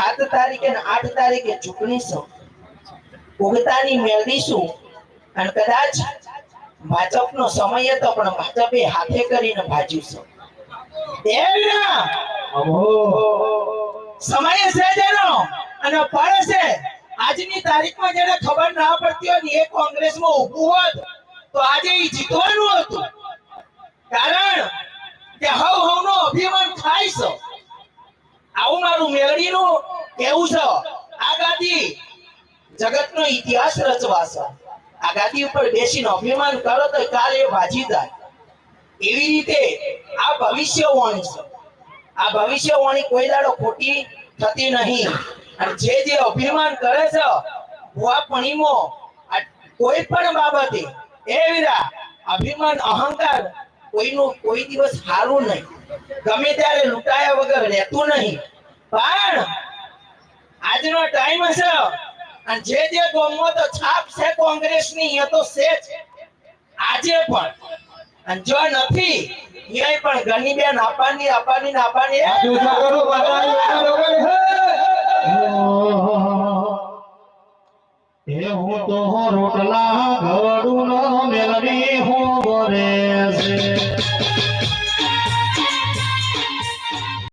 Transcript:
સાત તારીખે ને આઠ તારીખે ચૂંટણીશું ઉગતાની મેળવીશું. અને કદાચ ભાજપનો સમય હતો પણ ભાજપે હાથે કરીને ભાજ્યું છે. સમય છે જેનો અને ફળ છે. આજની તારીખમાં જેને ખબર ના પડતી હોય ને એ કોંગ્રેસમાં ઊભું હોત તો આજે એ જીતવાનું હતું. આવું મારું મેળવીનું કેવું છે આ જગતનો ઇતિહાસ રચવાશે આ ગાદી ઉપર બેસીને અભિમાન કરો તો કાલ એ ભાજી જાય. એવી રીતે આ ભવિષ્યવાણી છે. આ ભવિષ્યવાણી કોઈ દાડો ખોટી થતી નહીં. અને જે જે અભિમાન કરે છે ભુવાપણીમાં આ કોઈ પણ બાબતે, એ વિરા અભિમાન, અહંકાર કોઈનું કોઈ દિવસ સારું નહીં. ગમે ત્યારે લૂંટાયા વગર રહેતું નહીં. પણ આજનો ટાઈમ છે અને જે જે ગોમો તો છાપ છે કોંગ્રેસની, એ તો છે જ. આજે પણ. અને જો નથી એ પણ ઘણી બેન આપાની આપાની આપાની. એ હું તો રોટલા ગવડું મેળવી હું બોરે છે.